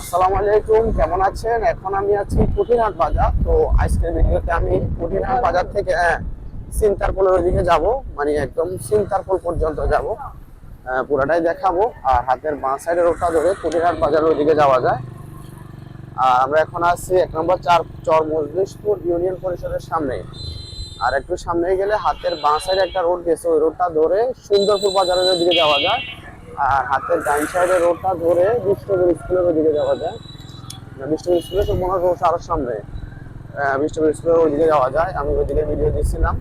আসসালামু আলাইকুম কেমন আছেন? এখন আমি আছি কুটিরহাট বাজার। তো আজকের ভিডিওতে আমি কুটিরহাট বাজার থেকে হ্যাঁ, সিনতারপুলের ওইদিকে যাব। মানে একদম সিনতারপুল পর্যন্ত যাব। আহ, পুরাটাই দেখাবো। আর হাতের বাঁ সাইডের রোডটা ধরে কুটিরহাট বাজারের ওইদিকে যাওয়া যায়। আর আমরা এখন আছি এক নম্বর চার চর মজলিশপুর ইউনিয়ন পরিষদের সামনে। আর একটু সামনে গেলে হাতের বাঁ সাইডে একটা রোড গেছে। ওই রোডটা ধরে সুন্দরপুর বাজারের ওদিকে যাওয়া যায়। আর হাতের ডান সাইডের রোডটা ধরে বিষ্ণুপুর স্কুলের ওদিকে যাওয়া যায়। বিষ্ণুপুর স্কুলে তো মনে হয় আরও সামনে। বিষ্ণুপুর স্কুলের ওদিকে যাওয়া যায়। আমি ওইদিকে ভিডিও দিচ্ছিলাম।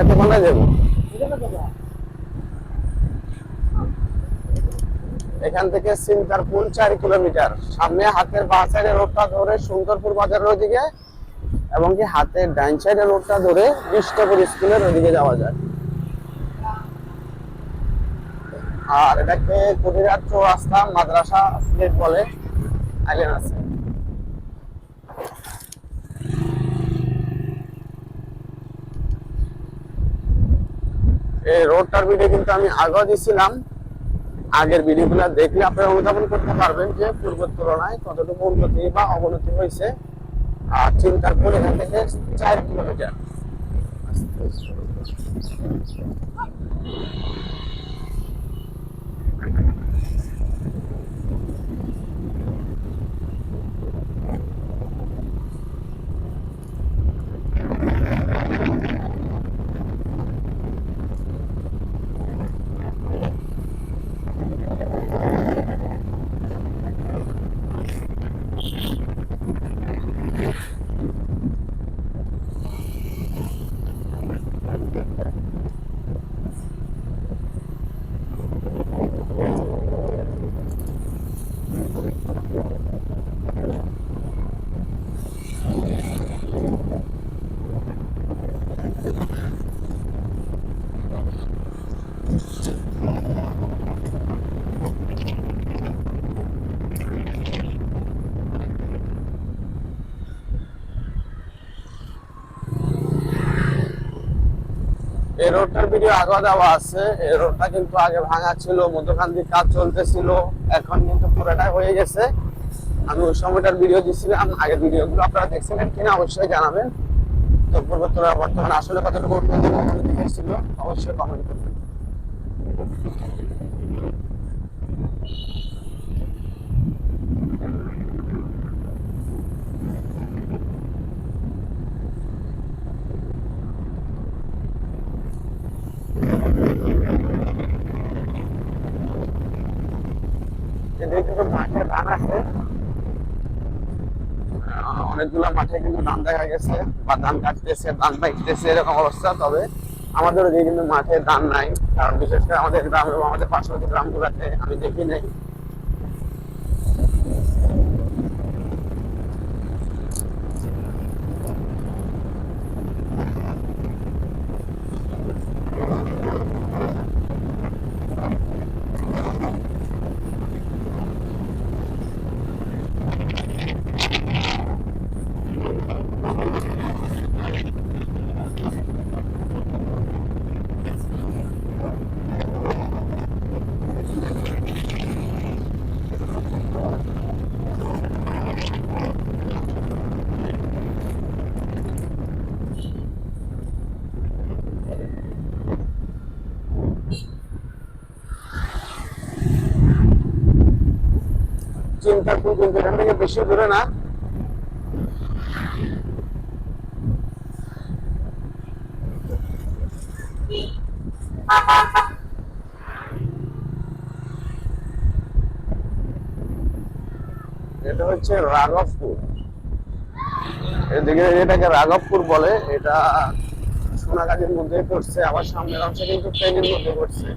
এত ঘন্টায় দেবো এখান থেকে সিনকারপুল চার কিলোমিটার। সামনে হাতের বাঁ সাইডের রোডটা ধরে সুন্দরপুর বাজারের ওদিকে এবং কি হাতের ডাইন সাইডের রোডটা ধরে বিষ্ণুপুর স্কুলের ওদিকে যাওয়া যায়। আর এটাকে কুটিরাট চৌরাস্তা মাদ্রাসা স্ট্রিট বলে আইলেন আছে। এই রোডটার ভিডিও কিন্তু আমি আগেও দিছিলাম আগের ভিডিওগুলো দেখলে আপনারা অনুধাবন করতে পারবেন যে পূর্বের তুলনায় কতটুকু উন্নতি বা অবনতি হয়েছে। আর চিন্তার পরে এখান থেকে চার কিলোমিটার। এই রোডটার ভিডিও আগে দেওয়া আছে। এই রোডটা কিন্তু আগে ভাঙা ছিল মধ্যখান দিয়ে কাজ চলতেছিল, এখন কিন্তু পুরোটাই হয়ে গেছে। আমি ওই সময়টার ভিডিও দিচ্ছিলাম আগের ভিডিওগুলো আপনারা দেখছিলেন কিনা অবশ্যই জানাবেন। তো বর্তমানে আসলে কতটুকু অবশ্যই কমেন্ট করবেন। মাঠে ধান আছে। অনেকগুলো মাঠে কিন্তু ধান দেখা গেছে, বা ধান কাটতেছে, ধান পাইতেছে এরকম অবস্থা, তবে আমাদের কিন্তু মাঠে ধান নাই, কারণ বিশেষ করে আমাদের গ্রাম এবং আমাদের পার্শ্ববর্তী গ্রামগুলোতে আমি দেখি নাই। চিন্তাপুর কিন্তু এখান থেকে বেশি দূরে না। এটা হচ্ছে রাঘবপুর। এদিকে এটাকে রাঘবপুর বলে, এটা সোনাগাজীর মধ্যে পড়ছে, আবার সামনের অংশে কিন্তু ট্রেনের মধ্যে পড়ছে।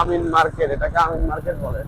আমিন মার্কেট এটাকে আমিন মার্কেট বলে।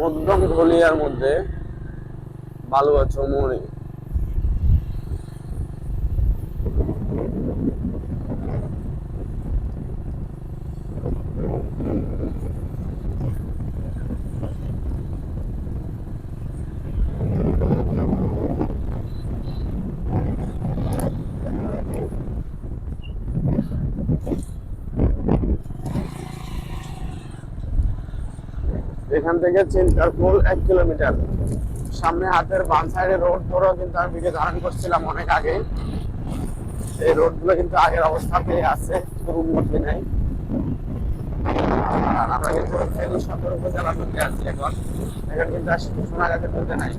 মধ্যম ধলিয়ার মধ্যে বালুয়া চৌমনি। এখান থেকে চিন্তার ফুল এক কিলোমিটার। সামনে হাতের বাম সাইডে রোড ধরো, কিন্তু আমি ভিডিও ধারণ করছিলাম অনেক আগে। এই রোডগুলো কিন্তু আগের অবস্থাতেই আছে কোনো উন্নতি নেই। আমরা কিন্তু সতর্ক মধ্যে আছি এখন। এখন কিন্তু সোনাগাছের মধ্যে নাই।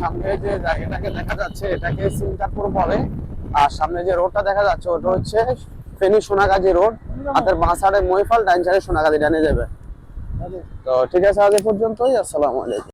সামনে যে জায়গাটাকে দেখা যাচ্ছে, এটাকে সিঙ্গাপুর বলে। আর সামনে যে রোডটা দেখা যাচ্ছে, ওটা হচ্ছে ফেনী সোনাগাজী রোড। হাতের বাঁ সাইডে মহিফাল ডাইন সাইডে সোনাগাজী, ডানে যাবে। তো ঠিক আছে, আজ পর্যন্তই। আসসালামু আলাইকুম।